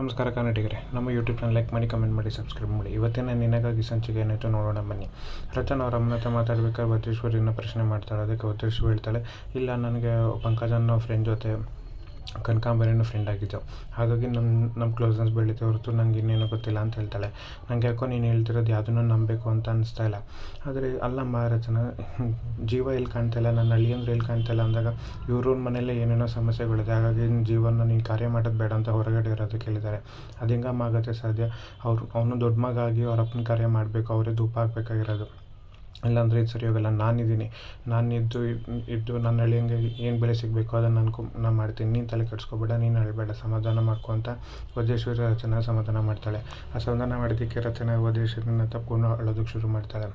ನಮಸ್ಕಾರ ಕನ್ನಡಿಗರೇ, ನಮ್ಮ ಯೂಟ್ಯೂಬ್ ಚಾನಲ್ ಲೈಕ್ ಮಾಡಿ ಕಮೆಂಟ್ ಮಾಡಿ ಸಬ್ಸ್ಕ್ರೈಬ್ ಮಾಡಿ. ಇವತ್ತಿನ ನಿನಗಾಗಿ ಸಂಚಿಕೆ ಏನಾಯಿತು ನೋಡೋಣ ಬನ್ನಿ. ರಚನ ಅವರ ಅಮ್ಮನ ಮಾತಾಡ್ಬೇಕಾದ್ರೆ ವಜ್ರೇಶ್ವರಿನ ಪ್ರಶ್ನೆ ಮಾಡ್ತಾಳೆ. ಅದಕ್ಕೆ ವಜ್ರೇಶ್ವರಿ ಹೇಳ್ತಾಳೆ, ಇಲ್ಲ, ನನಗೆ ಪಂಕಜ್ ಅನ್ನೋ ಫ್ರೆಂಡ್ ಜೊತೆ ಕನಕಾಂಬರಿನೂ ಫ್ರೆಂಡ್ ಆಗಿದ್ದು. ಹಾಗಾಗಿ ನಮ್ಮ ನಮ್ಮ ಕ್ಲೋಸ್ನೆಸ್ ಬೆಳೀತೆ ಹೊರತು ನಂಗೆ ಇನ್ನೇನು ಗೊತ್ತಿಲ್ಲ ಅಂತ ಹೇಳ್ತಾಳೆ. ನಂಗೆ ಯಾಕೋ ನೀನು ಹೇಳ್ತಿರೋದು ಯಾವುದನ್ನು ನಂಬಬೇಕು ಅಂತ ಅನಿಸ್ತಾ ಇಲ್ಲ. ಆದರೆ ಅಲ್ಲಮ್ಮ ಮಹಾರಾಜನ ಜೀವ ಎಲ್ಲಿ ಕಾಣ್ತಾ ಇಲ್ಲ ನನ್ನ ಅಳಿಯಂದ್ರೆ ಎಲ್ಲಿ ಕಾಣ್ತಾ ಇಲ್ಲ ಅಂದಾಗ ಇವ್ರ ಮನೆಯಲ್ಲೇ ಏನೇನೋ ಸಮಸ್ಯೆಗಳಿದೆ. ಹಾಗಾಗಿ ಜೀವನ ನೀನು ಕಾರ್ಯ ಮಾಡೋದು ಬೇಡ ಅಂತ ಹೊರಗಡೆ ಇರೋದು ಕೇಳಿದ್ದಾರೆ. ಅದು ಹೆಂಗಮ್ಮ ಆಗುತ್ತೆ ಸಾಧ್ಯ? ಅವ್ರು, ಅವನು ದೊಡ್ಡ ಮಗ ಆಗಿ ಅವ್ರ ಕಾರ್ಯ ಮಾಡಬೇಕು ಅವರೇ ಧೂಪ ಹಾಕ್ಬೇಕಾಗಿರೋದು. ಇಲ್ಲಾಂದರೆ ಇದು ಸರಿ ಹೋಗಲ್ಲ, ನಾನಿದ್ದೀನಿ. ನಾನು ಇದ್ದು ನನ್ನ ಹಳ್ಳಿಯಂಗೆ ಏನು ಬೆಲೆ ಸಿಗಬೇಕು ಅದನ್ನು ಅನ್ಕೊ ನಾನು ಮಾಡ್ತೀನಿ. ನೀನು ತಲೆ ಕೆಡಿಸ್ಕೊಬೇಡ, ನೀನು ಅಳಬೇಡ ಸಮಾಧಾನ ಮಾಡ್ಕೊ ಅಂತ ವಜ್ರೇಶ್ವರಿ ರಚನಾ ಸಮಾಧಾನ ಮಾಡ್ತಾಳೆ. ಆ ಸಮಾಧಾನ ಮಾಡೋದಕ್ಕೆ ರಚನಾ ವಜ್ರೇಶ್ವರಿನ ತಪ್ಪಿಕೊಂಡು ಅಳೋದಕ್ಕೆ ಶುರು ಮಾಡ್ತಾಳೆ.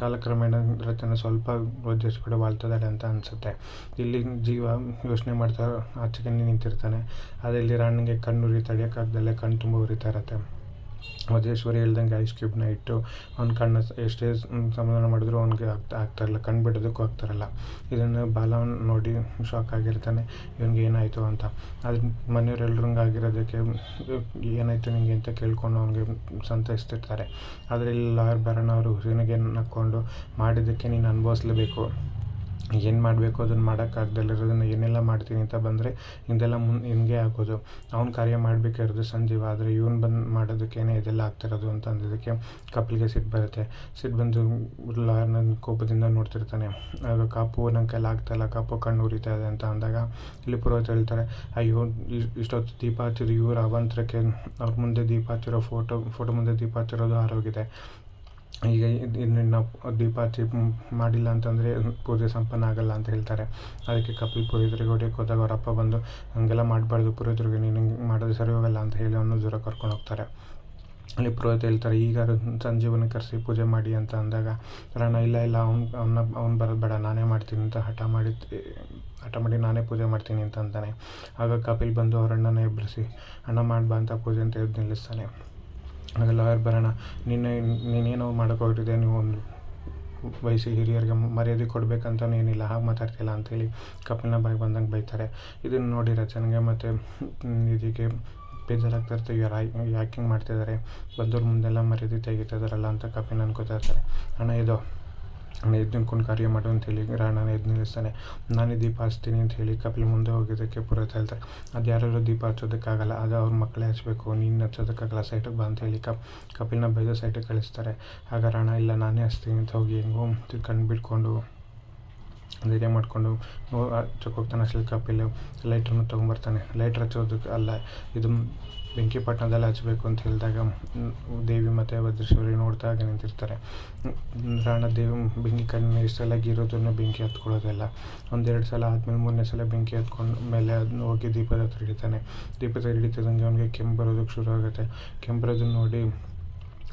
ಕಾಲಕ್ರಮೇಣ ರಚನೆ ಸ್ವಲ್ಪ ವಜ್ರೇಶ್ವರಿ ಬಾಳ್ತಿದ್ದಾಳೆ ಅಂತ ಅನಿಸುತ್ತೆ. ಇಲ್ಲಿ ಜೀವ ಯೋಚನೆ ಮಾಡ್ತಾ ಆಚೆಗೆ ನಿಂತಿರ್ತಾನೆ. ಆದರೆ ಇಲ್ಲಿ ಕಣ್ಣು ಉರಿ ತಡೆಯೋಕ್ಕಾಗ್ದಲ್ಲೇ ಕಣ್ಣು ತುಂಬ ಉರಿತಾ ಇರತ್ತೆ. ವಜ್ರೇಶ್ವರಿ ಹೇಳ್ದಂಗೆ ಐಸ್ ಕ್ಯೂಬ್ನ ಇಟ್ಟು ಅವ್ನ ಕಣ್ಣು ಎಷ್ಟೇ ಸಮಾಧಾನ ಮಾಡಿದ್ರು ಅವ್ನಿಗೆ ಆಗ್ತಾ ಆಗ್ತಾಯಿರಲ್ಲ ಕಣ್ಣು ಬಿಡೋದಕ್ಕೂ ಆಗ್ತಾಯಿರಲ್ಲ ಇದನ್ನು ಬಾಲವನ್ನ ನೋಡಿ ಶಾಕ್ ಆಗಿರ್ತಾನೆ. ಇವನಿಗೆ ಏನಾಯಿತು ಅಂತ. ಆದರೆ ಮನೆಯವರೆಲ್ಲರೂ ಆಗಿರೋದಕ್ಕೆ ಏನಾಯಿತು ನಿಮಗೆ ಅಂತ ಕೇಳ್ಕೊಂಡು ಅವ್ನಿಗೆ ಸಂತೈಸ್ತಿರ್ತಾರೆ. ಆದರೆ ಇಲ್ಲಿ ಲಾಯರ್ ಭರಣ ಅವರು ಹುಸೇನಿಗೆ ನಕ್ಕೊಂಡು ಮಾಡಿದ್ದಕ್ಕೆ ನೀನು ಅನುಭವಿಸ್ಲೇಬೇಕು. ಏನು ಮಾಡಬೇಕು, ಅದನ್ನು ಮಾಡೋಕ್ಕಾಗ್ದಲ್ಲಿರೋದನ್ನು ಏನೆಲ್ಲ ಮಾಡ್ತೀನಿ ಅಂತ ಬಂದರೆ ಹಿಂದೆಲ್ಲ ಮುನ್, ಹಿಂಗೆ ಆಗೋದು. ಅವ್ನ ಕಾರ್ಯ ಮಾಡಬೇಕಾಗಿರೋದು ಸಂಜೀವ, ಆದರೆ ಇವ್ನು ಬಂದು ಮಾಡೋದಕ್ಕೇನೆ ಇದೆಲ್ಲ ಆಗ್ತಿರೋದು ಅಂತ ಅಂದಿದ್ದಕ್ಕೆ ಕಪಿಲ್ಗೆ ಸಿಟ್ಟು ಬರುತ್ತೆ. ಸಿಟ್ಟು ಬಂದು ನನ್ನ ಕೋಪದಿಂದ ನೋಡ್ತಿರ್ತಾನೆ. ಆಗ ಕಾಪು ನನ್ನ ಕೈಲಿ ಆಗ್ತಾಯಿಲ್ಲ ಕಾಪು ಕಣ್ಣು ಉರಿತಾ ಇದೆ ಅಂತ ಅಂದಾಗ ಇಲ್ಲಿ ಪುರೋಹಿತ ಹೇಳ್ತಾರೆ, ಅಯ್ಯೋ ಇಷ್ಟೊತ್ತು ದೀಪ ಹಚ್ಚಿದ್ರು ಇವ್ರು ಅವಾಂತರಕ್ಕೆ, ಅವ್ರ ಮುಂದೆ ದೀಪ ಹಚ್ಚಿರೋ ಫೋಟೋ ಫೋಟೋ ಮುಂದೆ ದೀಪ ಹಚ್ಚಿರೋದು ಆರೋಗಿದೆ. ಈಗ ನಾವು ದೀಪ ಹಚ್ಚಿ ಮಾಡಿಲ್ಲ ಅಂತಂದರೆ ಪೂಜೆ ಸಂಪನ್ನ ಆಗಲ್ಲ ಅಂತ ಹೇಳ್ತಾರೆ. ಅದಕ್ಕೆ ಕಪಿಲ್ ಪುರೋಹಿತರಿಗೆ ಹೊಡೆಯಕ್ಕೆ ಹೋದಾಗ ಅವ್ರ ಬಂದು, ಹಾಗೆಲ್ಲ ಮಾಡಬಾರ್ದು ಪುರೋಹಿತರಿಗೆ, ನೀನು ಹಿಂಗೆ ಮಾಡೋದು ಸರಿ ಹೋಗಲ್ಲ ಅಂತ ಹೇಳಿ ಅವನು ದೂರ ಕರ್ಕೊಂಡು ಹೋಗ್ತಾರೆ. ಅಲ್ಲಿ ಪುರೋಹಿತ ಹೇಳ್ತಾರೆ, ಈಗ ಸಂಜೀವನ ಕರೆಸಿ ಪೂಜೆ ಮಾಡಿ ಅಂತ ಅಂದಾಗ, ರಾಣ, ಇಲ್ಲ ಇಲ್ಲ, ಅವ್ನು ಅವನ್ನ ಅವ್ನು ಬರೋದು ಬೇಡ, ನಾನೇ ಮಾಡ್ತೀನಿ ಅಂತ ಹಠ ಮಾಡಿ ಹಠ ಮಾಡಿ ನಾನೇ ಪೂಜೆ ಮಾಡ್ತೀನಿ ಅಂತ ಅಂತಾನೆ. ಆಗ ಕಪಿಲ್ ಬಂದು ಅವ್ರ ಅಣ್ಣನ ಎಬ್ಬರಿಸಿ, ಅಣ್ಣ, ಮಾಡ್ಬಾ ಅಂತ ಪೂಜೆ ಅಂತ ಎದ್ದು ನಿಲ್ಲಿಸ್ತಾನೆ. ಆಗ ಲಾಯರ್ ಬರೋಣ. ನಿನ್ನೆ ನೀನೇನೋ ಮಾಡೋಕೆ ಹೊರಟಿದೆ ನೀವು ಒಂದು ವಯಸ್ಸು ಹಿರಿಯರಿಗೆ ಮರ್ಯಾದೆ ಕೊಡಬೇಕಂತನೂ ಏನಿಲ್ಲ ಹಾಗೆ ಮಾತಾಡ್ತಿಲ್ಲ ಅಂತೇಳಿ ಕಪಿಲ್ನ ಬಾಯಿ ಬಂದಂಗೆ ಬೈತಾರೆ. ಇದನ್ನು ನೋಡಿರೋ ರಚನೆಗೆ ಮತ್ತು ಇದಕ್ಕೆ ಬೇಜಾರಾಗ್ತಾ ಇರ್ತೀವಿ ಯಾರು ಯಾಕಿಂಗ್ ಮಾಡ್ತಿದ್ದಾರೆ ಬಂದವ್ರ ಮುಂದೆಲ್ಲ ಮರ್ಯಾದೆ ತೆಗಿತಾ ಇದ್ದಾರಲ್ಲ ಅಂತ ಕಪಿಲ್ ಅನ್ಕೋತಾ ಇರ್ತಾರೆ. ಅಣ್ಣ, ಇದು ನಾನು ಎದ್ದು ನಿಂತ್ಕೊಂಡು ಕಾರ್ಯ ಮಾಡು ಅಂತೇಳಿ ರಾಣನ ಎದ್ದು ನಿಲ್ಲಿಸ್ತಾನೆ. ನಾನೇ ದೀಪ ಹಚ್ತೀನಿ ಅಂತ ಹೇಳಿ ಕಪಿಲ್ ಮುಂದೆ ಹೋಗಿದ್ದಕ್ಕೆ ಪುರೋಹಿತ ಹೇಳ್ತಾರೆ. ಅದು ಯಾರು ದೀಪ ಹಚ್ಚೋದಕ್ಕಾಗಲ್ಲ, ಅದು ಅವ್ರ ಮಕ್ಕಳೇ ಹಚ್ಚಬೇಕು ನೀನು ಹಚ್ಚೋದಕ್ಕಾಗಲ್ಲ, ಸೈಟಿಗೆ ಬಾ ಅಂತ ಹೇಳಿ ಕಪ್, ಕಪಿಲ್ನ ಬೈದು ಸೈಟಿಗೆ ಕಳಿಸ್ತಾರೆ. ಆಗ ರಾಣ, ಇಲ್ಲ, ನಾನೇ ಹಚ್ತೀನಿ ಅಂತ ಹೋಗಿ ಹೆಂಗೋ ಕಣ್ಣು ಬಿಟ್ಕೊಂಡು ಧೈರ್ಯ ಮಾಡಿಕೊಂಡು ಹಚ್ಚೋಕೆ ಹೋಗ್ತಾನೆ ಸಿಲ್ಕ್ ಕಪಿಲ್ ಲೈಟ್ರನ್ನು ತೊಗೊಂಬರ್ತಾನೆ. ಲೈಟ್ರ್ ಹಚ್ಚೋದಕ್ಕೆ ಅಲ್ಲ, ಇದು ಬೆಂಕಿ ಪಟ್ಟಣದಲ್ಲಿ ಹಚ್ಚಬೇಕು ಅಂತ ಹೇಳಿದಾಗ ದೇವಿ ಮತ್ತು ವಜ್ರೇಶ್ವರಿ ನೋಡ್ತಾ ಹಾಗೆ ನಿಂತಿರ್ತಾರೆ. ರಾಣ ದೇವಿ ಬೆಂಕಿ ಕಣ್ಣು ಇಷ್ಟೆಲ್ಲ ಇರೋದನ್ನು ಬೆಂಕಿ ಹತ್ಕೊಳ್ಳೋದಿಲ್ಲ. ಒಂದೆರಡು ಸಲ ಆದಮೇಲೆ ಮೂರನೇ ಸಲ ಬೆಂಕಿ ಹತ್ಕೊಂಡು ಮೇಲೆ ಅದನ್ನ ಹೋಗಿ ದೀಪದ ಹತ್ರ ಹಿಡಿತಾನೆ ದೀಪದ ಹಿಡಿತದಂಗೆ ಅವನಿಗೆ ಕೆಂಪು ಬರೋದಕ್ಕೆ ಶುರು ಆಗುತ್ತೆ. ಕೆಮ್ಮು ಬರೋದನ್ನ ನೋಡಿ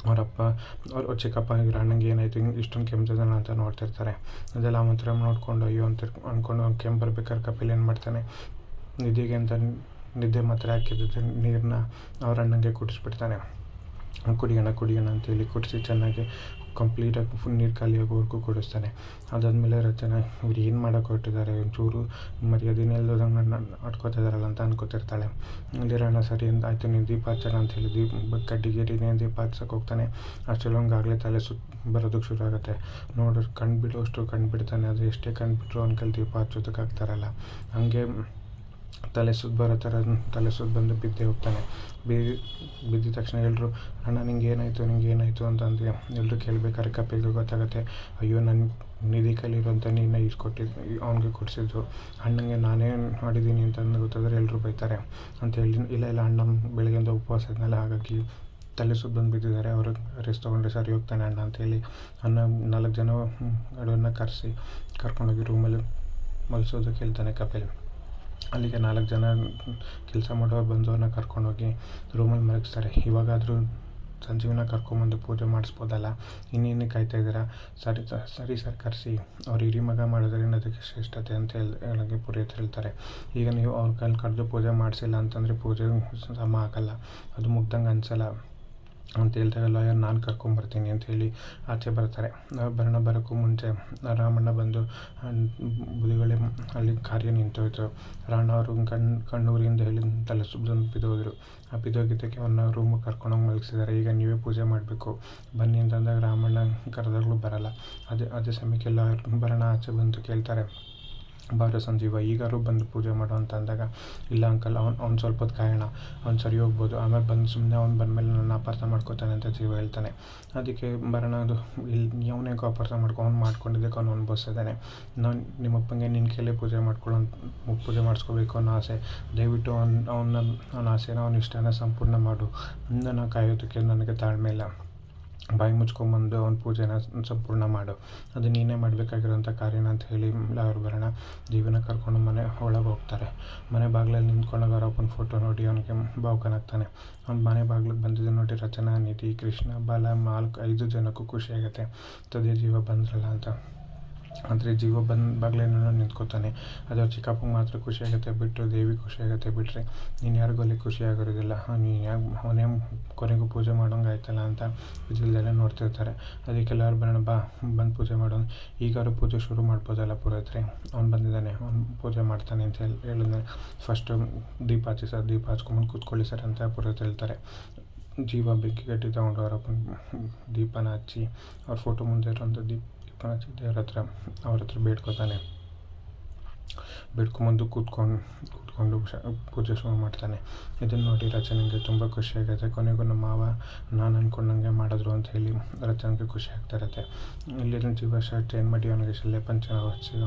ಅವರಪ್ಪ, ಅವ್ರ ಚಿಕ್ಕಪ್ಪ, ಇವ್ರ ಅಣ್ಣಂಗೆ ಏನಾಯಿತು, ಹಿಂಗೆ ಇಷ್ಟೊಂದು ಕೆಮ್ತಿದ್ದಾನೆ ಅಂತ ನೋಡ್ತಿರ್ತಾರೆ ಅದೆಲ್ಲ ಮಾತ್ರ ನೋಡಿಕೊಂಡು, ಅಯ್ಯೋ ಅಂತ ಅಂದ್ಕೊಂಡು ಅವ್ನು ಕೆಮ್ಮು ಬರ್ಬೇಕಾದ್ರೆ ಕಪಿಲ್ ಏನು ಮಾಡ್ತಾನೆ? ನಿದ್ದೆಗೆ ಅಂತ ನಿದ್ದೆ ಮಾತ್ರ ಹಾಕಿದ್ದ ನೀರನ್ನ ಅವ್ರ ಅಣ್ಣಂಗೆ ಕುಡಿಸ್ಬಿಡ್ತಾನೆ. ಕುಡಿಯೋಣ ಕುಡಿಯೋಣ ಅಂತೇಳಿ ಕುಡಿಸಿ ಚೆನ್ನಾಗಿ ಕಂಪ್ಲೀಟಾಗಿ ಫುಲ್ ನೀರು ಖಾಲಿಯಾಗೋವರೆಗೂ ಕೊಡಿಸ್ತಾನೆ. ಅದಾದಮೇಲೆ ರಚನೆ ಇವ್ರು ಏನು ಮಾಡೋಕೆ ಹೊರಟಿದ್ದಾರೆ, ಒಂಚೂರು ಮರ್ಯಾದೆನೇ ಇಲ್ದಂಗೆ ಆಡ್ಕೋತಾ ಇದ್ದಾರಲ್ಲ ಅಂತ ಅನ್ಕೋತಿರ್ತಾಳೆ. ರಾಣ ಸರಿ ಅಂತ ಆಯಿತು ನೀನು ದೀಪ ಹಚ್ಚೋಣ ಅಂತೇಳಿ ದೀಪ ಕಡ್ಡಿಗೇರಿನೇ ದೀಪ ಹಚ್ಚಕ್ಕೆ ಹೋಗ್ತಾನೆ. ಅಷ್ಟೆಲ್ಲೊಂಗೆ ಆಗಲೇ ತಲೆ ಸುತ್ತ ಬರೋದಕ್ಕೆ ಶುರು ಆಗುತ್ತೆ. ನೋಡೋರು ಕಣ್ಣು ಬಿಡುವಷ್ಟು ಕಣ್ಣು ಅದು ಎಷ್ಟೇ ಕಣ್ಣು ಬಿಟ್ಟರು ದೀಪ ಹಚ್ಚೋದಕ್ಕೆ ಆಗ್ತಾರಲ್ಲ. ಹಂಗೆ ತಲೆ ಸುತ್ತ ಬರೋ ಥರ ತಲೆ ಸುತ್ತ ಬಂದು ಬಿದ್ದೇ ಹೋಗ್ತಾನೆ. ಬಿದ್ದು ಬಿದ್ದಿದ ತಕ್ಷಣ ಎಲ್ಲರೂ ಅಣ್ಣ, ನಿಂಗೆ ಏನಾಯಿತು ನಿಂಗೆ ಏನಾಯಿತು ಅಂತ ಎಲ್ಲರೂ ಕೇಳಬೇಕಾದ್ರೆ ಕಪಿಲ್ಗೆ ಗೊತ್ತಾಗುತ್ತೆ, ಅಯ್ಯೋ ನನ್ನ ನಿಧಿ ಕೈಲಿರುವಂಥ ನೀರನ್ನ ಇಸ್ಕೊಟ್ಟಿದ್ದು ಅವನಿಗೆ ಕೊಡಿಸಿದ್ದು. ಅಣ್ಣಂಗೆ ನಾನೇ ಮಾಡಿದ್ದೀನಿ ಅಂತ ಅಂದು ಗೊತ್ತಾದರೆ ಎಲ್ಲರೂ ಬೈತಾರೆ. ಅಂತ ಹೇಳಿ, ಇಲ್ಲ ಇಲ್ಲ, ಅಣ್ಣ, ಬೆಳಗ್ಗೆಯಿಂದ ಉಪವಾಸ ಇದ್ನಲ್ಲ, ಹಾಗಾಗಿ ತಲೆ ಸುತ್ತ ಬಂದು ಬಿದ್ದಿದ್ದಾರೆ, ಅವರು ರೆಸ್ಟ್ ತೊಗೊಂಡ್ರೆ ಸರಿ ಹೋಗ್ತಾನೆ ಅಣ್ಣ ಅಂತೇಳಿ ಅಣ್ಣ ನಾಲ್ಕು ಜನ ಅಡುವನ್ನ ಕರೆಸಿ, ಕರ್ಕೊಂಡೋಗಿ ರೂಮಲ್ಲಿ ಮಲಸೋದು ಹೇಳ್ತಾನೆ ಕಪಿಲ್. ಅಲ್ಲಿಗೆ ನಾಲ್ಕು ಜನ ಕೆಲಸ ಮಾಡೋರು ಬಂದವ್ರನ್ನ ಕರ್ಕೊಂಡೋಗಿ ರೂಮಲ್ಲಿ ಮಲಗಿಸ್ತಾರೆ. ಇವಾಗಾದರೂ ಸಂಜೀವನ ಕರ್ಕೊಂಬಂದು ಪೂಜೆ ಮಾಡಿಸ್ಬೋದಲ್ಲ? ಇನ್ನೇನು ಕಾಯ್ತಾ ಇದ್ದೀರಾ? ಸರಿ ಸರಿ, ಸರ್ ಕರೆಸಿ. ಅವ್ರು ಹಿರಿ ಮಗ ಮಾಡೋದ್ರಿಂದ ಅದಕ್ಕೆ ಶ್ರೇಷ್ಠತೆ ಅಂತ ಹೇಳಿ ಹೇಳೋಕ್ಕೆ ಪುರೋಹಿತರು ಹೇಳ್ತಾರೆ. ಈಗ ನೀವು ಅವ್ರ ಕೈಲಿ ಕರೆದು ಪೂಜೆ ಮಾಡಿಸಿಲ್ಲ ಅಂತಂದರೆ ಪೂಜೆ ಸಮ ಆಗಲ್ಲ. ಅದು ಮುಗ್ದಂಗೆ ಅನಿಸಲ್ಲ. ಅಂತ ಹೇಳ್ತಾರೆ, ಲಾಯರ್, ನಾನು ಕರ್ಕೊಂಬರ್ತೀನಿ ಅಂತ ಹೇಳಿ ಆಚೆ ಬರ್ತಾರೆ. ಭರಣ ಬರೋಕ್ಕೂ ಮುಂಚೆ ರಾಮಣ್ಣ ಬಂದು ಬುದಿಗಳಿ ಅಲ್ಲಿ ಕಾರ್ಯ ನಿಂತೋಯ್ತು. ರಾಣ ಅವರು ಕಣ್ಣು ಕಣ್ಣೂರಿಂದ ಹೇಳಿ ತಲೆ ಸುಬ್ಬಂದು ಬಿದ್ದೋದ್ರು. ಆ ಬಿದ್ದೋಗಿದ್ದಕ್ಕೆ ಅವನ್ನ ರೂಮಿಗೆ ಕರ್ಕೊಂಡೋಗಿ ಮಲಗಿಸಿದ್ದಾರೆ. ಈಗ ನೀವೇ ಪೂಜೆ ಮಾಡಬೇಕು. ಬನ್ನಿ ಅಂತಂದಾಗ ರಾಮಣ್ಣ ಕರೆದಾಗಲೂ ಬರಲ್ಲ. ಅದೇ ಅದೇ ಸಮಯಕ್ಕೆ ಲಾಯರ್ ಭರಣ ಆಚೆ ಬಂದು ಕೇಳ್ತಾರೆ. ಬಾರೋ ಸಂಜೀವ ಈಗಾರು ಬಂದು ಪೂಜೆ ಮಾಡು ಅಂತ ಅಂದಾಗ, ಇಲ್ಲ ಅಂಕಲ್, ಅವ್ನು ಅವ್ನು ಸ್ವಲ್ಪ ಹೊತ್ತು ಕಾಯೋಣ ಅವ್ನು ಸರಿ ಹೋಗ್ಬೋದು, ಆಮೇಲೆ ಬಂದು ಸುಮ್ಮನೆ ಅವ್ನು ಬಂದಮೇಲೆ ನನ್ನ ಅಪಾರ್ಥ ಮಾಡ್ಕೋತಾನೆ ಅಂತ ಜೀವ ಹೇಳ್ತಾನೆ. ಅದಕ್ಕೆ ಬರೋಣ ಅದು ಇಲ್ಲಿ ಅವನೇ ಅಪಾರ್ಥ ಮಾಡ್ಕೊ, ಅವ್ನು ಮಾಡ್ಕೊಂಡಿದ್ದಕ್ಕೆ ಅವ್ನು ಅನುಭವಿಸಿದ್ದಾನೆ ನಾನು ನಿಮ್ಮಪ್ಪಂಗೆ ನಿನ್ನ ಕೈಲೇ ಪೂಜೆ ಮಾಡ್ಕೊಳ್ಳೋ ಪೂಜೆ ಮಾಡಿಸ್ಕೋಬೇಕು ಅನ್ನೋ ಆಸೆ. ದಯವಿಟ್ಟು ಅವ್ನು, ಅವನ ಅವನ ಆಸೆನ ಅವ್ನ ಇಷ್ಟನ ಸಂಪೂರ್ಣ ಮಾಡು. ನಾನು ಕಾಯೋದಕ್ಕೆ ನನಗೆ ತಾಳ್ಮೆ ಇಲ್ಲ. ಬಾಯಿ ಮುಚ್ಕೊಂಬಂದು ಅವ್ನ ಪೂಜೆನ ಸಂಪೂರ್ಣ ಮಾಡು. ಅದು ನೀನೇ ಮಾಡಬೇಕಾಗಿರೋಂಥ ಕಾರ್ಯನ ಅಂತ ಹೇಳಿ ಅವ್ರು ಬರೋಣ. ಜೀವನ ಕರ್ಕೊಂಡು ಮನೆ ಒಳಗೆ ಹೋಗ್ತಾರೆ. ಮನೆ ಬಾಗಿಲಲ್ಲಿ ನಿಂತ್ಕೊಂಡಾಗ ಅವ್ರ ಅಪ್ಪನ ಫೋಟೋ ನೋಡಿ ಅವನಿಗೆ ಭಾವುಕನಾಗ್ತಾನೆ ಅವ್ನ ಮನೆ ಬಾಗ್ಲಿಗೆ ಬಂದಿದ್ದು ನೋಡಿ ರಚನಾ, ನಿಧಿ, ಕೃಷ್ಣ, ಬಾಲ ನಾಲ್ಕು ಐದು ಜನಕ್ಕೂ ಖುಷಿಯಾಗುತ್ತೆ ತದೇ ಜೀವ ಬಂದ್ರಲ್ಲ ಅಂತ. ಆದರೆ ಜೀವ ಬಂದ ಬಾಗಿಲೇನೋ ನಿಂತ್ಕೋತಾನೆ. ಅದು ಚಿಕ್ಕಪ್ಪಂಗೆ ಮಾತ್ರ ಖುಷಿಯಾಗುತ್ತೆ ಬಿಟ್ಟು ದೇವಿ ಖುಷಿಯಾಗುತ್ತೆ ಬಿಟ್ಟರೆ ನೀನು ಯಾರಿಗೂ ಅಲ್ಲಿ ಖುಷಿಯಾಗಿರೋದಿಲ್ಲ ನೀನು ಯಾಕೆ ಅವನೇ ಕೊನೆಗೂ ಪೂಜೆ ಮಾಡೋಂಗೆ ಆಯ್ತಲ್ಲ ಅಂತ ವಿಧಿಲ್ದೆಲ್ಲ ನೋಡ್ತಿರ್ತಾರೆ. ಅದಕ್ಕೆ ಎಲ್ಲರೂ ಬರೋಣ, ಬಾ, ಬಂದು ಪೂಜೆ ಮಾಡೋಣ. ಈಗಾರು ಪೂಜೆ ಶುರು ಮಾಡ್ಬೋದಲ್ಲ ಪುರೋಹಿತ್ರೆ? ಅವ್ನು ಬಂದಿದ್ದಾನೆ. ಅವ್ನು ಪೂಜೆ ಮಾಡ್ತಾನೆ ಅಂತ ಹೇಳಿ ಹೇಳಿದ್ರೆ ಫಸ್ಟು ದೀಪ ಹಚ್ಚಿ ಸರ್, ದೀಪ ಹಚ್ಕೊಂಬಂದು ಕೂತ್ಕೊಳ್ಳಿ ಸರ್ ಅಂತ ಪುರೋಹಿತ ಹೇಳ್ತಾರೆ. ಜೀವ ಬೆಂಕಿ ಕಟ್ಟಿ ತಗೊಂಡು ಅವರ ದೀಪನ ಹಚ್ಚಿ ಅವ್ರ ಫೋಟೋ ಮುಂದೆ ಇರೋಂಥ ದೀಪ ಹಚ್ಚಿ ದೇವ್ರ ಹತ್ರ, ಅವ್ರ ಹತ್ರ ಬೇಡ್ಕೊತಾನೆ. ಬೇಡ್ಕೊಂಬಂದು ಕೂತ್ಕೊಂಡು ಕೂತ್ಕೊಂಡು ಪೂಜೆ ಶುರು ಮಾಡ್ತಾನೆ. ಇದನ್ನು ನೋಡಿ ರಚನೆಗೆ ತುಂಬ ಖುಷಿಯಾಗುತ್ತೆ ಕೊನೆಗೂ ನಮ್ಮ ಮಾವ ನಾನು ಅಂದ್ಕೊಂಡಂಗೆ ಮಾಡಿದ್ರು ಅಂತ ಹೇಳಿ ರಚನೆಗೆ ಖುಷಿ ಆಗ್ತಾ ಇರುತ್ತೆ. ಇಲ್ಲಿನ ಜೀವ ಶರ್ಟ್ ಚೇಂಜ್ ಮಾಡಿ ಅವನಿಗೆ ಶಲ್ಯ ಪಂಚನ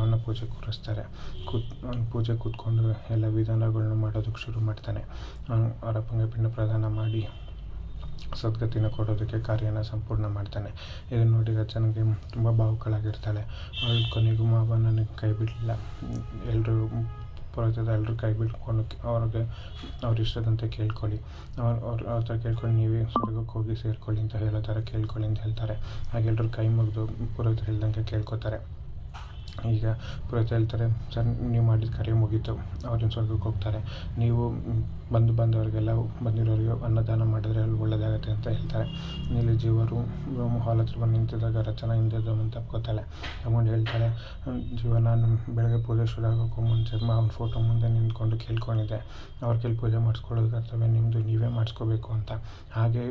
ಅವನ ಪೂಜೆ ಕೂರಿಸ್ತಾರೆ. ಕೂತ್, ಅವ್ನು ಪೂಜೆ ಕೂತ್ಕೊಂಡು ಎಲ್ಲ ವಿಧಾನಗಳನ್ನ ಮಾಡೋದಕ್ಕೆ ಶುರು ಮಾಡ್ತಾನೆ. ಅವರ ಪಂಗೆ ಪಿಂಡ ಪ್ರದಾನ ಮಾಡಿ ಸದ್ಗತಿನ ಕೊಡೋದಕ್ಕೆ ಕಾರ್ಯನ ಸಂಪೂರ್ಣ ಮಾಡ್ತಾನೆ. ಇದನ್ನು ನೋಡಿ ರಚನೆಗೆ ತುಂಬ ಭಾವುಕಳಾಗಿರ್ತಾಳೆ ಅವಳು ಕೊನೆಗೂ ಮಾವ ನನಗೆ ಕೈ ಬಿಡಲಿಲ್ಲ. ಎಲ್ಲರೂ ಪುರೋಹಿತದ ಎಲ್ಲರೂ ಕೈ ಬಿಟ್ಕೊಂಡು ಅವ್ರಿಗೆ ಅವ್ರ ಇಷ್ಟದಂತೆ ಕೇಳ್ಕೊಳ್ಳಿ. ಅವ್ರು ಅವ್ರು ಅವ್ರ ಹತ್ರ ಕೇಳ್ಕೊಂಡು ನೀವೇ ಸ್ವರ್ಗಕ್ಕೆ ಹೋಗಿ ಸೇರ್ಕೊಳ್ಳಿ ಅಂತ ಹೇಳೋ ಥರ ಕೇಳ್ಕೊಳ್ಳಿ ಅಂತ ಹೇಳ್ತಾರೆ. ಹಾಗೆ ಎಲ್ಲರೂ ಕೈ ಮುಗಿದು ಪುರೋಹಿತರು ಹೇಳ್ದಂಗೆ ಕೇಳ್ಕೊತಾರೆ. ಈಗ ಪುರೋಹಿತ ಹೇಳ್ತಾರೆ, ಸರ್, ನೀವು ಮಾಡಿದ ಕಾರ್ಯ ಮುಗೀತು. ಅವ್ರಿನ ಸ್ವರ್ಗಕ್ಕೆ ಹೋಗ್ತಾರೆ. ನೀವು ಬಂದು ಬಂದವರಿಗೆಲ್ಲ ಬಂದಿರೋರಿಗೆ ಅನ್ನದಾನ ಮಾಡಿದ್ರೆ ಅಲ್ಲಿ ಒಳ್ಳೆಯದಾಗತ್ತೆ ಅಂತ ಹೇಳ್ತಾರೆ. ರೂಮ್ ಹಾಲ್ ಹತ್ರ ಬಂದು ನಿಂತಿದ್ದಾಗ ರಚನಾ ಹಿಂದೆ ಅಂತ ತಪ್ಕೋತಾಳೆ ತಗೊಂಡು ಹೇಳ್ತಾಳೆ ಜೀವ ನಾನು ಬೆಳಗ್ಗೆ ಪೂಜೆ ಶುರು ಆಗೋಕ್ಕೂ ಮುಂಚೆ ಅವ್ನ ಫೋಟೋ ಮುಂದೆ ನಿಂತ್ಕೊಂಡು ಕೇಳ್ಕೊಂಡಿದ್ದೆ. ಅವ್ರ ಕೈಲಿ ಪೂಜೆ ಮಾಡಿಸ್ಕೊಳ್ಳೋದು ಕರ್ತವ್ಯ ನಿಮ್ಮದು ನೀವೇ ಮಾಡಿಸ್ಕೋಬೇಕು ಅಂತ. ಹಾಗೆ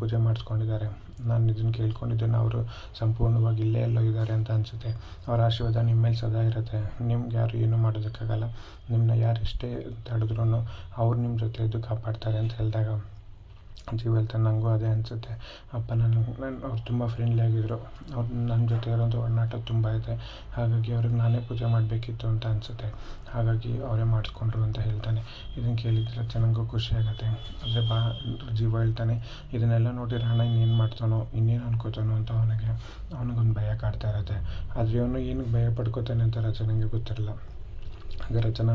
ಪೂಜೆ ಮಾಡಿಸ್ಕೊಂಡಿದ್ದಾರೆ. ನಾನು ಇದನ್ನು ಕೇಳ್ಕೊಂಡಿದ್ದೇನೆ, ಅವರು ಸಂಪೂರ್ಣವಾಗಿ ಇಲ್ಲೇ ಎಲ್ಲೋ ಇದ್ದಾರೆ ಅಂತ ಅನಿಸುತ್ತೆ. ಅವರ ಆಶೀರ್ವಾದ ನಿಮ್ಮ ಮೇಲೆ ಸದಾ ಇರುತ್ತೆ. ನಿಮ್ಗೆ ಯಾರು ಏನೂ ಮಾಡೋದಕ್ಕಾಗಲ್ಲ. ನಿಮ್ಮನ್ನ ಯಾರು ಎಷ್ಟೇ ತಡೆದ್ರೂ ಅವ್ರು ನಿಮ್ಮ ಜೊತೆ ಇದ್ದು ಕಾಪಾಡ್ತಾರೆ ಅಂತ ಹೇಳಿದಾಗ ಜೀವ ಹೇಳ್ತಾನೆ ನನಗೂ ಅದೇ ಅನಿಸುತ್ತೆ. ಅಪ್ಪ ನನ್ನ ನನ್ನ ಅವ್ರು ತುಂಬ ಫ್ರೆಂಡ್ಲಿ ಆಗಿದ್ದರು ಅವ್ರು ನನ್ನ ಜೊತೆ ಇರೋಂಥ ಒಡನಾಟ ತುಂಬ ಇದೆ. ಹಾಗಾಗಿ ಅವ್ರಿಗೆ ನಾನೇ ಪೂಜೆ ಮಾಡಬೇಕಿತ್ತು ಅಂತ ಅನಿಸುತ್ತೆ. ಹಾಗಾಗಿ ಅವರೇ ಮಾಡಿಸ್ಕೊಂಡ್ರು ಅಂತ ಹೇಳ್ತಾನೆ. ಇದನ್ನು ಕೇಳಿದ್ರೆ ನನಗೂ ಖುಷಿ ಆಗುತ್ತೆ. ಅಂದರೆ ಬಾ, ಜೀವ ಹೇಳ್ತಾನೆ. ಇದನ್ನೆಲ್ಲ ನೋಡಿ ರಾಣ ಇನ್ನೇನು ಮಾಡ್ತಾನೋ, ಇನ್ನೇನು ಅನ್ಕೋತಾನೋ ಅಂತ ಅವನಿಗೆ. ಅವನಿಗೊಂದು ಭಯ ಕಾಡ್ತಾ ಇರುತ್ತೆ. ಆದರೆ ಅವನು ಏನಕ್ಕೆ ಭಯ ಪಡ್ಕೋತಾನೆ ಅಂತ ರಚನೆಗೆ ಗೊತ್ತಿರಲ್ಲ. ಆಗ ರಚನಾ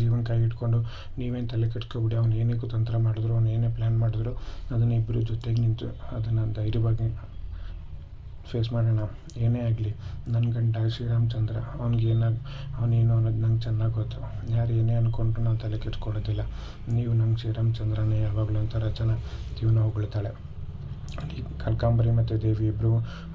ಜೀವನ ಕೈ ಇಟ್ಕೊಂಡು ನೀವೇನು ತಲೆ ಕೆಟ್ಕೊಬಿಡಿ ಅವ್ನು ಏನೇ ಕುತಂತ್ರ ಮಾಡಿದ್ರು, ಅವ್ನು ಏನೇ ಪ್ಲ್ಯಾನ್ ಮಾಡಿದ್ರು, ಅದನ್ನು ಇಬ್ಬರು ಜೊತೆಗೆ ನಿಂತು ಅದನ್ನು ಧೈರ್ಯವಾಗಿ ಫೇಸ್ ಮಾಡೋಣ. ಏನೇ ಆಗಲಿ ನನ್ನ ಗಂಡ ಶ್ರೀರಾಮಚಂದ್ರ ಅವ್ನಿಗೆ ಏನಾಗ ಅವನೇನು ಅನ್ನೋದು ನಂಗೆ ಚೆನ್ನಾಗಿ ಗೊತ್ತು. ಯಾರು ಏನೇ ಅಂದ್ಕೊಂಡ್ರು ನಾನು ತಲೆ ಕೆಟ್ಕೊಳ್ಳೋದಿಲ್ಲ ನೀವು ನಂಗೆ ಶ್ರೀರಾಮಚಂದ್ರನೇ ಯಾವಾಗಲೂ ಅಂತ ರಚನಾ, ಜೀವನ ಹೊಗಳ್ತಾಳೆ. ಕನಕಾಂಬರಿ ಮತ್ತು ದೇವಿ ಇಬ್ಬರು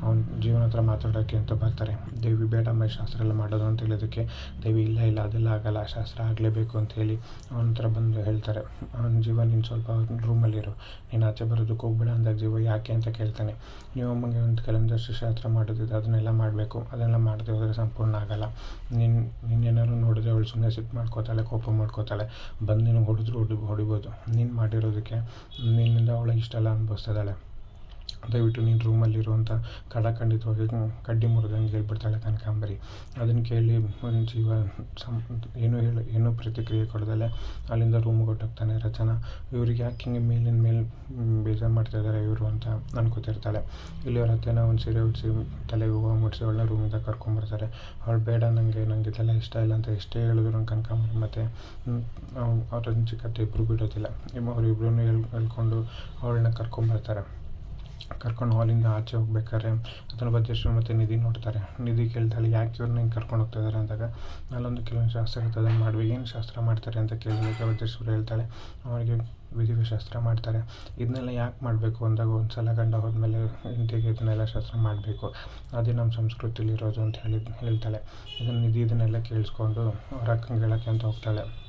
ಅವ್ನ ಜೀವನ ಹತ್ರ ಮಾತಾಡೋಕ್ಕೆ ಅಂತ ಬರ್ತಾರೆ. ದೇವಿ ಬೇಡಮ್ಮ ಶಾಸ್ತ್ರ ಎಲ್ಲ ಮಾಡೋದು ಅಂತ ಹೇಳೋದಕ್ಕೆ ದೇವಿ, ಇಲ್ಲ ಇಲ್ಲ, ಅದೆಲ್ಲ ಆಗೋಲ್ಲ, ಶಾಸ್ತ್ರ ಆಗಲೇಬೇಕು ಅಂತ ಹೇಳಿ ಅವನ ಹತ್ರ ಬಂದು ಹೇಳ್ತಾರೆ. ಅವ್ನ ಜೀವ, ನೀನು ಸ್ವಲ್ಪ ರೂಮಲ್ಲಿರು ನೀನು ಆಚೆ ಬರೋದಕ್ಕೆ ಹೋಗ್ಬೇಡ ಅಂದಾಗ ಜೀವ, ಯಾಕೆ ಅಂತ ಕೇಳ್ತಾನೆ. ನೀವು ಅಮ್ಮಂಗೆ ಒಂದು ಕೆಲವೊಂದಷ್ಟು ಶಾಸ್ತ್ರ ಮಾಡೋದಿದೆ, ಅದನ್ನೆಲ್ಲ ಮಾಡಬೇಕು. ಅದನ್ನೆಲ್ಲ ಮಾಡದೆ ಹೋದರೆ ಸಂಪೂರ್ಣ ಆಗೋಲ್ಲ. ನೀನು ಏನಾದ್ರು ನೋಡಿದ್ರೆ ಅವಳು ಸುಮ್ಮನೆ ಸಿಟ್ಟು ಮಾಡ್ಕೋತಾಳೆ, ಕೋಪ ಮಾಡ್ಕೋತಾಳೆ. ಬಂದು ನಿನಗೆ ಹೊಡೆದ್ರು ಹೊಡಿ ಹೊಡಿಬೋದು. ನೀನು ಮಾಡಿರೋದಕ್ಕೆ ನಿನ್ನಿಂದ ಅವಳು ಇಷ್ಟೆಲ್ಲ ಅನುಭವಿಸ್ತಿದ್ದಾಳೆ ದಯವಿಟ್ಟು ನೀನು ರೂಮಲ್ಲಿರುವಂಥ ಖಡಾಖಂಡಿತವಾಗಿ ಕಡ್ಡಿ ಮುರಿದಂಗೆ ಹೇಳ್ಬಿಡ್ತಾಳೆ ಕನಕಾಂಬರಿ. ಅದನ್ನು ಕೇಳಿ ಜೀವ ಸಂ, ಏನೂ ಹೇಳಿ, ಏನೂ ಪ್ರತಿಕ್ರಿಯೆ ಕೊಡದಲೆ ಅಲ್ಲಿಂದ ರೂಮ್ಗೆ ಹೊರ್ಟೋಗ್ತಾನೆ ರಚನಾ. ಇವ್ರಿಗೆ ಯಾಕೆ ಹಿಂಗೆ ಮೇಲಿನ ಮೇಲೆ ಬೇಜಾರು ಮಾಡ್ತಾಯಿದ್ದಾರೆ ಇವರು ಅಂತ ಅನ್ಕೋತಿರ್ತಾಳೆ. ಇಲ್ಲಿ ಅವ್ರ ಹತ್ತೆನ ಒಂದು ಸೀರೆ ಉಡಿಸಿ ತಲೆಗೆ ಹೂವು ಮುಡಿಸಿ ಅವಳನ್ನ ರೂಮಿಂದ ಕರ್ಕೊಂಬರ್ತಾರೆ. ಅವಳು ಬೇಡ ನನಗೆ ನನಗೆ ಇದೆಲ್ಲ ಇಷ್ಟ ಇಲ್ಲ ಅಂತ ಎಷ್ಟೇ ಹೇಳಿದ್ರು ನಂಗೆ ಕನಕಾಂಬರಿ ಮತ್ತು ಅವ್ರ ಚಿಕ್ಕತ್ತೆ ಇಬ್ಬರು ಬಿಡೋದಿಲ್ಲ. ಅವ್ರಿಬ್ರು ಹೇಳ್, ಹೇಳ್ಕೊಂಡು ಅವಳನ್ನ ಕರ್ಕೊಂಬರ್ತಾರೆ. ಕರ್ಕೊಂಡು ಹಾಲಿಂದ ಆಚೆ ಹೋಗ್ಬೇಕಾದ್ರೆ ಅದನ್ನು ಭದ್ರೇಶ್ವರಿ ಮತ್ತು ನಿಧಿ ನೋಡ್ತಾರೆ. ನಿಧಿ ಕೇಳ್ತಾಳೆ, ಯಾಕೆ ಇವ್ರನ್ನ ಹಿಂಗೆ ಕರ್ಕೊಂಡು ಹೋಗ್ತಾ ಇದ್ದಾರೆ ಅಂದಾಗ, ಅಲ್ಲೊಂದು ಕೆಲವೊಂದು ಶಾಸ್ತ್ರ ಇರ್ತದೆ ಅದನ್ನು ಮಾಡುವೆ, ಏನು ಶಾಸ್ತ್ರ ಮಾಡ್ತಾರೆ ಅಂತ ಕೇಳಿದಾಗ ಭದ್ರೇಶ್ವರಿ ಹೇಳ್ತಾಳೆ, ಅವರಿಗೆ ವಿಧಿಗೆ ಶಾಸ್ತ್ರ ಮಾಡ್ತಾರೆ. ಇದನ್ನೆಲ್ಲ ಯಾಕೆ ಮಾಡಬೇಕು ಅಂದಾಗ ಒಂದು ಸಲ ಗಂಡ ಹೋದ್ಮೇಲೆ ಹೆಂಡತಿಗೆ ಇದನ್ನೆಲ್ಲ ಶಾಸ್ತ್ರ ಮಾಡಬೇಕು. ಅದೇ ನಮ್ಮ ಸಂಸ್ಕೃತಿಲಿ ಇರೋದು ಅಂತ ಹೇಳಿ, ಹೇಳ್ತಾಳೆ. ಇದನ್ನು ನಿಧಿ ಇದನ್ನೆಲ್ಲ ಕೇಳಿಸ್ಕೊಂಡು ಅವ್ರ ಅಕ್ಕಂಗೆ ಹೇಳೋಕ್ಕೆ ಅಂತ ಹೋಗ್ತಾಳೆ.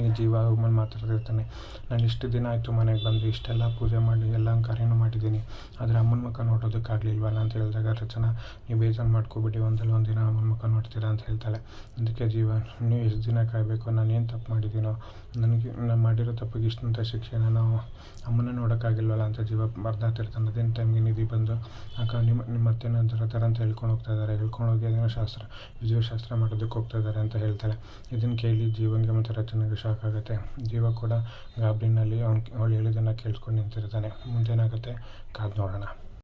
ಈ ಜೀವ ಮಾತಾಡ್ತಿರ್ತಾನೆ ನಾನು ಇಷ್ಟು ದಿನ ಆಯಿತು ಮನೆಗೆ ಬಂದು ಇಷ್ಟೆಲ್ಲ ಪೂಜೆ ಮಾಡಿ ಎಲ್ಲ ಕಾರ್ಯನೂ ಮಾಡಿದ್ದೀನಿ. ಆದರೆ ಅಮ್ಮನ ಮುಖ ನೋಡೋದಕ್ಕಾಗಲಿಲ್ವಲ್ಲ ಅಂತ ಹೇಳಿದಾಗ, ರಚನಾ, ನೀವು ಬೇಜಾರು ಮಾಡ್ಕೊಬಿಡಿ, ಒಂದಲ್ಲ ಒಂದು ದಿನ ಅಮ್ಮನ ಮುಖ ನೋಡ್ತೀರಾ? ಅಂತ ಹೇಳ್ತಾಳೆ. ಅದಕ್ಕೆ, ಜೀವ ನೀವು ಎಷ್ಟು ದಿನ ಕಾಯಬೇಕು? ನಾನು ಏನು ತಪ್ಪು ಮಾಡಿದ್ದೀನೋ? ನನಗೆ ನಾನು ಮಾಡಿರೋ ತಪ್ಪಿಗೆ ಇಷ್ಟಂತ ಶಿಕ್ಷೆನ ನಾವು ಅಮ್ಮನ ನೋಡೋಕ್ಕಾಗಿಲ್ವಲ್ಲ ಅಂತ ಜೀವ ಬರ್ದಾತಿರ್ತಾನೆ ಅದೇನು ಟೈಮ್ಗೆ ನಿಧಿ ಬಂದು ಅಕ್ಕ ನಿಮ್ಮ ನಿಮ್ಮ ಅತ್ತೆನ ಥರ ಅಂತ ಹೇಳ್ಕೊಂಡು ಹೋಗ್ತಾ ಇದ್ದಾರೆ. ಹೇಳ್ಕೊಂಡು ಹೋಗಿ ಅದೇನೋ ಶಾಸ್ತ್ರ ವಿಜಯ ಶಾಸ್ತ್ರ ಮಾಡೋದಕ್ಕೆ ಹೋಗ್ತಾ ಇದ್ದಾರೆ ಅಂತ ಹೇಳ್ತಾಳೆ ಇದನ್ನು ಕೇಳಿ ಜೀವನ್ಗೆ ಮತ್ತು ರಚನೆಗೆ ಶಾಕ್ ಆಗುತ್ತೆ. ಜೀವ ಕೂಡ ಗಾಬರಿನಲ್ಲಿ ಅವ್ನು, ಅವಳು ಹೇಳಿದ್ದನ್ನು ಕೇಳಿಸ್ಕೊಂಡು ನಿಂತಿರ್ತಾನೆ. ಮುಂದೇನಾಗುತ್ತೆ? ಕಾದು ನೋಡೋಣ.